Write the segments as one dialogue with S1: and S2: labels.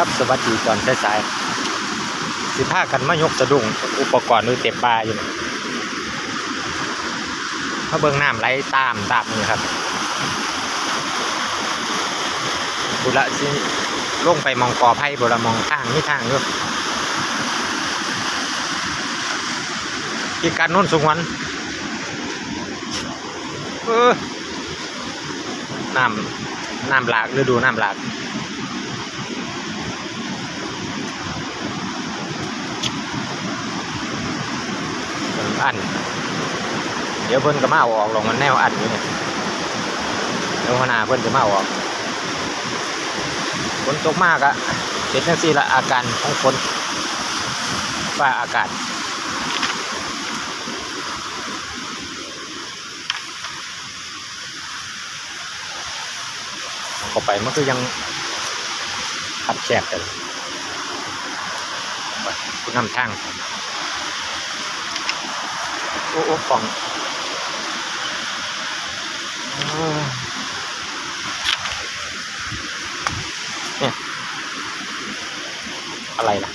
S1: ครับ สวัสดีตอนสายๆสิพากันมายกสะดุ้งอุปกรณ์ด้วยเต็มบาอยู่นี่มาเบิ่งน้ำไหลตามตามนี่ครับบุระสิลงไปมองกอไผ่บุระมองทางนี่ทางอยู่ที่การนุ่นสุงวันเออน้ำน้ำหลากฤดูน้ำหลาก อัน เดี๋ยวเพิ่นก็มาออกลงมันแนวอันอยู่เนี่ยเดี๋ยวนาเพิ่นจะมาออกฝนตกมากอะเห็นจังซี่ละอาการของฝนว่าอากาศมันก็ไปมันก็ยังขับแฉกกันคุณนำทาง โอ้โอ้ฟองเออเนี่ยอะไรล่ะ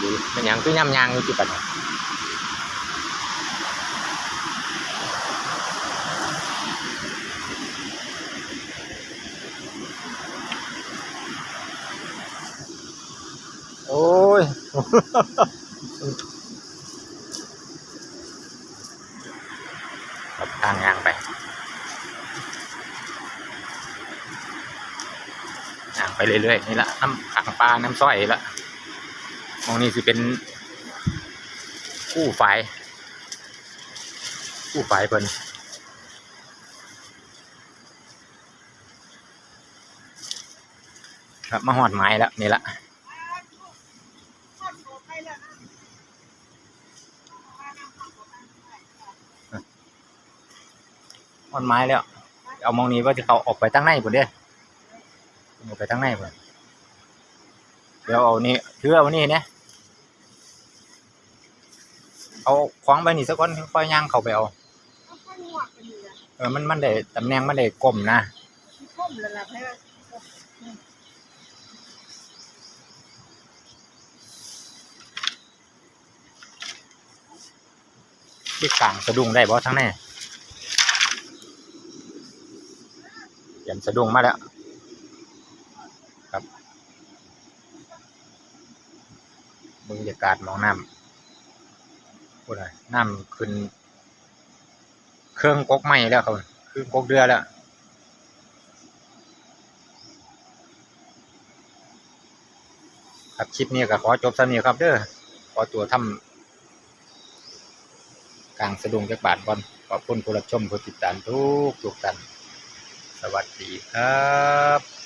S1: ดูมันยังคือยำยางอยู่ที่ปัดเนี่ยโอ้ย ครับทางยางไปยางไปเรื่อยๆนี่ละน้ำขังปลาน้ำสร้อยละมองนี่สิเป็นกู้ฝายกู้ฝายเพิ่นครับมาหอดไม้แล้วนี่ละ อดไม้แล้ว เอามองนี้ว่าจะเขาออกไปตั้งในพุ่นเด้อออกไปตั้งในพุ่นเดี๋ยวเอานี่ถือเอานี่เนี่ยเอาคว้างไปนี่สักคนค่อยย่างเขาไปเอาเออมันมันได้ตำแหน่งมันได้กลมนะที่กลางสะดุ้งได้บ่ทั้งแน่เต รียมสะดุ้งมาแล้วครับบรรยากาศมองน้ำพูดอะไรน้ำขึ้น เครื่องกกไม้แล้วครับคือกกเรือแล้วครับคลิปนี้ก็ขอจบสำนี้ครับเด้อขอตัวทำกลางสะดุ้งจักบาทบอลขอบคุณผู้รับชมผู้ติดตามทุกทุกท่าน สวัสดีครับ